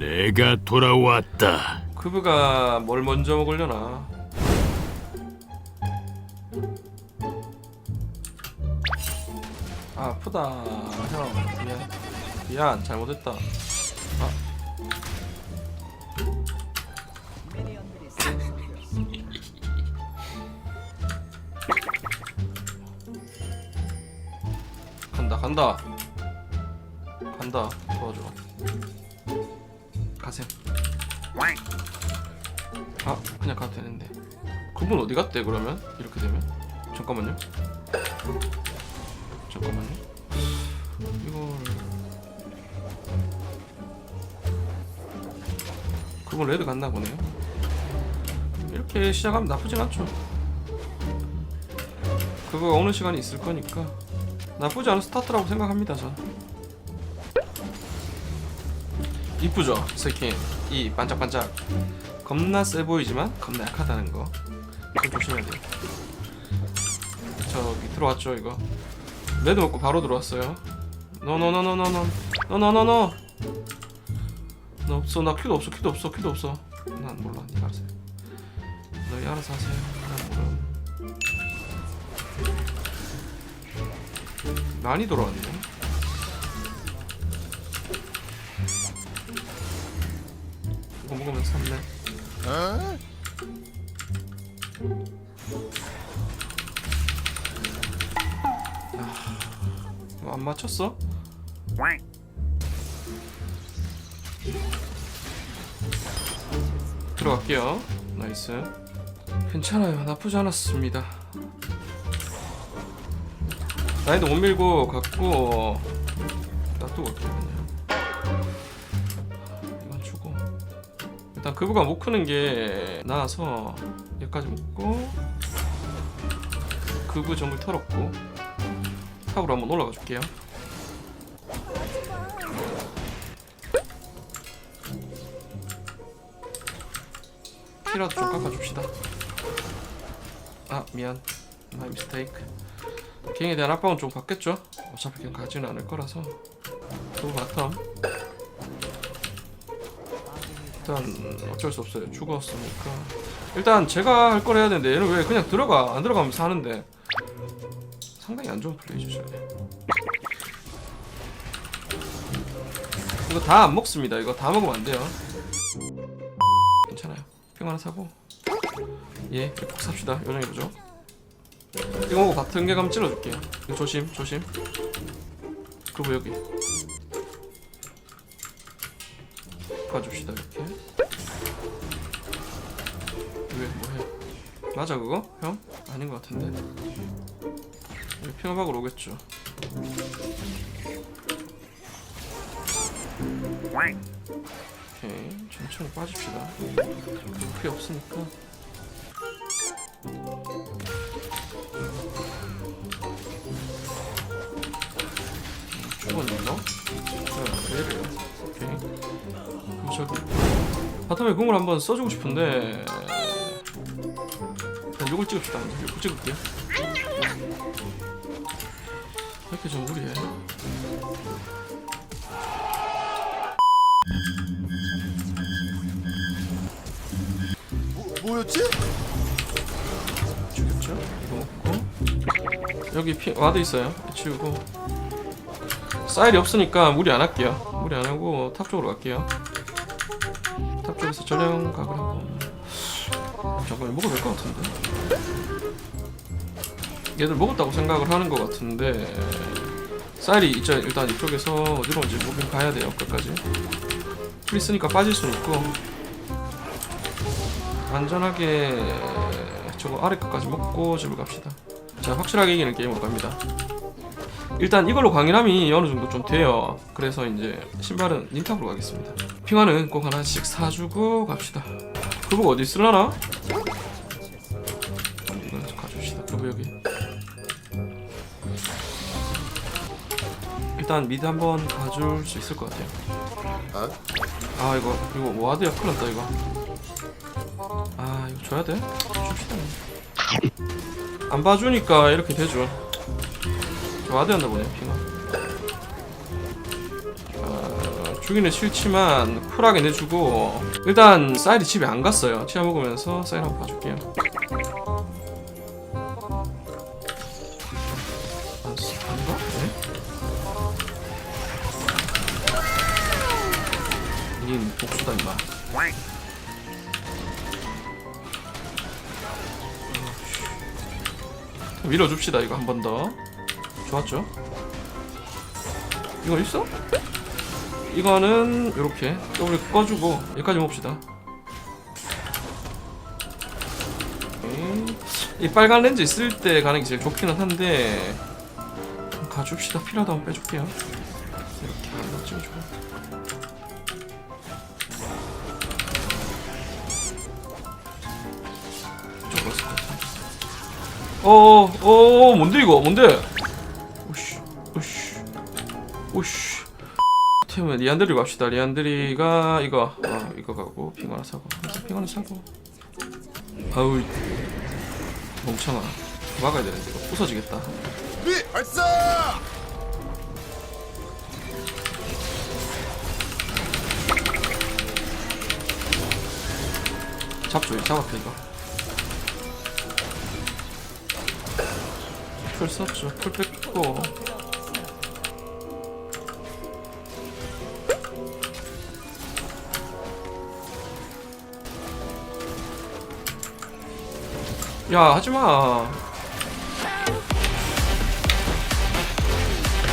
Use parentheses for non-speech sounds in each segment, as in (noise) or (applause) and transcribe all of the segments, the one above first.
내가 돌아왔다. 그브가 뭘 먼저 먹으려나? 아, 아프다. 형 미안. 미안. 잘못했다. 아. 간다 간다. 간다. 도와줘 가셈 아 그냥 가도 되는데. 그분 어디 갔대 그러면? 이렇게 되면? 잠깐만요. 잠깐만요. 이걸 그분 레드 갔나 보네요. 이렇게 시작하면 나쁘진 않죠. 그거 어느 시간이 있을 거니까 나쁘지 않은 스타트라고 생각합니다 전 이쁘죠 스킨 이 반짝반짝 겁나 세 보이지만 겁나 약하다는 거. 좀 조심해야 돼요. 저기 들어왔죠 이거. 레드 먹고 바로 들어왔어요. 노노노노노노 노노노노. 너 없어 나 큐도 없어 큐도 없어 큐도 없어. 난 몰라 니 알아서. 해. 너희 알아서 하세요. 난 모름. 많이 돌아왔네. 이거 먹으면 샀네. 아, 안 맞췄어? 들어갈게요. 나이스. 괜찮아요. 나쁘지 않았습니다. 라인도 못 밀고 갔고 놔두고 갈게요 그부가 못 크는 게 나아서 여기까지 먹고 그부 정글 털었고 탑으로 한번 올라가 줄게요. 키라도 좀 깎아줍시다. 아 미안. 마이 미스테이크 갱에 대한 압박은 좀 받겠죠? 어차피 그냥 가지는 않을 거라서. 그부 바텀 일단 어쩔 수 없어요. 죽었으니까. 일단 제가 할 걸 해야 되는데 얘는 왜 그냥 들어가 안 들어가면서 하는데. 상당히 안 좋은 플레이죠 이거 다 안 먹습니다. 이거 다 먹으면 안 돼요. 괜찮아요. 핑 하나 사고. 예 꼭 삽시다. 요정해보죠 이거 먹고 같은 개감 찔러줄게요. 이거 조심 조심. 그리고 여기 봐줍시다 이렇게. 왜 뭐해? 맞아 그거? 형? 아닌 것 같은데. 여기 핑업박으로 오겠죠. 오케이 천천히 빠집시다. 필요 없으니까. 죽었니 너? 바텀에 궁을 한번 써주고 싶은데. 그냥 요걸 찍읍시다. 요걸 찍을게요. 이렇게 좀 무리해? 뭐, 뭐였지? 죽였죠? 이거 먹고. 여기 피, 와드 있어요. 치우고. 사일이 없으니까 무리 안 할게요. 무리 안 하고 탑 쪽으로 갈게요. 탑 쪽에서 전령 각을 한번 잠깐만 먹어도 될 것 같은데 얘들 먹었다고 생각을 하는 것 같은데 사일이 있죠 일단 이쪽에서 어디로 이제 무빙 가야 돼요 끝까지 풀 있으니까 빠질 수는 있고 안전하게 저거 아래 끝까지 먹고 집을 갑시다. 자 확실하게 이기는 게임으로 갑니다. 일단 이걸로 강인함이 어느 정도 좀 돼요. 그래서 이제 신발은 닌탑으로 가겠습니다. 핑화는 꼭 하나씩 사주고 갑시다. 그거 어디 있을라나? 이거 가줍시다. 그거 여기. 일단 미드 한번 가줄 수 있을 것 같아요. 아? 아 이거 이거 와드야 큰일 났다 이거 아 이거 줘야 돼? 줍시다 안 봐주니까 이렇게 되죠 저 와드였나 보네 핑아 죽이는 싫지만 쿨하게 내주고 일단 사이드 집에 안 갔어요 치아 먹으면서 사이드 한번 봐줄게요 안 쓰- 안 가? 네? 이긴 복수다 임마 밀어줍시다 이거 한 번 더 좋았죠? 이거 있어? 이거는 이렇게 더블 꺼주고 여기까지 봅시다. 이 빨간 렌즈 있을 때 가는 게 제일 좋기는 한데 좀 가줍시다 필요하다 면 빼줄게요 이렇게 찍어주고 이쪽으로 쓸것 같아 어, 어, 뭔데 이거? 뭔데? 오씨, 오씨, 오씨. 팀은 리안드리 갑시다. 리안드리가 이거, 어, 이거 가고 핑 하나 사고, 핑 하나 사고. 아우, 멍청아. 막아야 되는데 이거 부서지겠다. 비 발사! 잡죠, 이 잡았다 이거. 풀 썼죠, 풀 뺐고. 야, 하지 마.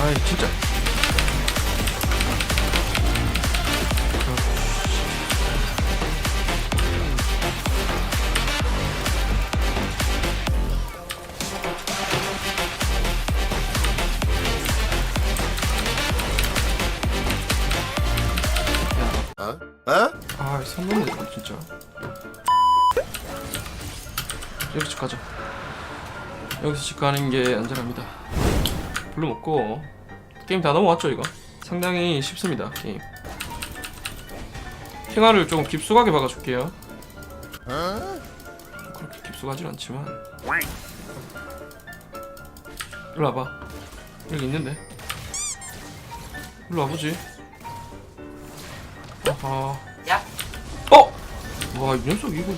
아이, 진짜. 어? 어? 아, 선 넘네 이거 진짜. 여기서 집 가자. 여기서 집 가는 게 안전합니다. 블루 먹고 게임 다 넘어왔죠 이거? 상당히 쉽습니다 게임. 핑화를 조금 깊숙하게 박아줄게요. 어? 그렇게 깊숙하진 않지만. 일로 와봐. 여기 있는데. 일로 와보지. 아하. 야. 어! 와, 이 녀석 이거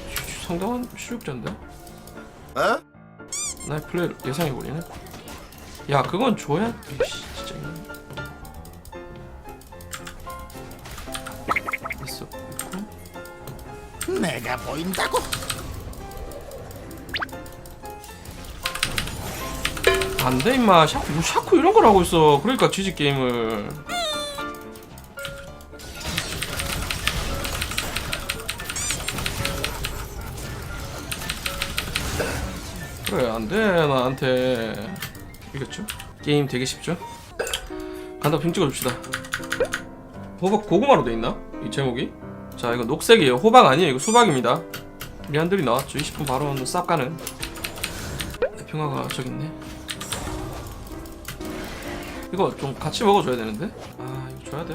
상당한 실력자인데? 어? 나의 플레이를 예상해 버리네. 야, 그건 줘야. 이씨, 진짜. 이거. 있어. 있고. 내가 보인다고? 안 돼, 임마. 샤쿠, 뭐 샤쿠 이런 걸 하고 있어. 그러니까 지지 게임을. 그래, 안 돼, 나한테. 이겼죠? 게임 되게 쉽죠? 간다 핑 찍어줍시다. 호박 고구마로 돼 있나? 이 제목이? 자, 이거 녹색이에요. 호박 아니에요. 이거 수박입니다. 미안들이 나왔죠. 20분 바로 쌉 가는. 평화가 저기 있네. 이거 좀 같이 먹어줘야 되는데? 아 이거 줘야 돼?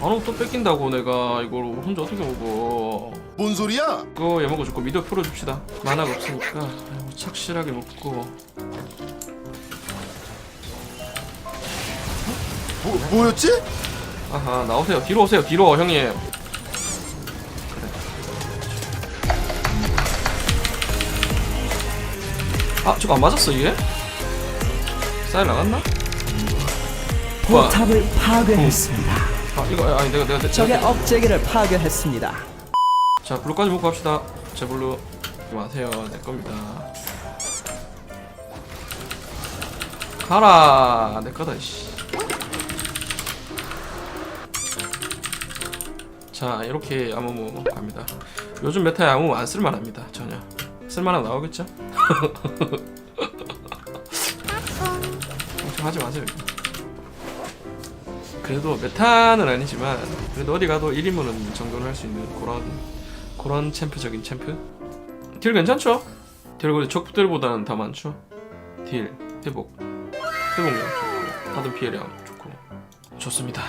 줍시다 안오또 뺏긴다고 내가 이걸 혼자 어떻게 먹어 뭔 소리야? 그거 얘 먹어주고 미드 풀어줍시다 만화가 없으니까 아이고, 착실하게 먹고 뭐, 뭐였지? 아하 나오세요 뒤로 오세요 뒤로 형님 아 저거 안 맞았어 이게? 쌀 나갔나? 포탑을 파괴했습니다. 아 이거 아니 내가 내가 내가 적의 억제기를 파괴했습니다. 자 블루까지 먹고 갑시다 제 블루 마세요 내 겁니다 가라 내 거다 씨. 자 이렇게 아무무 갑니다 요즘 메타에 아무무 안 쓸만합니다 전혀 쓸만한 나오겠죠? (laughs) 좀 하지 마세요 이거. 그래도 메타는 아니지만 그래도 어디 가도 1인분은 정도는 할 수 있는 그런 그런 챔프적인 챔프? 딜 괜찮죠? 딜 그래도 적들보다는 더 많죠? 딜 회복. 회복량 좋고. 받은 피해량 좋고. 좋습니다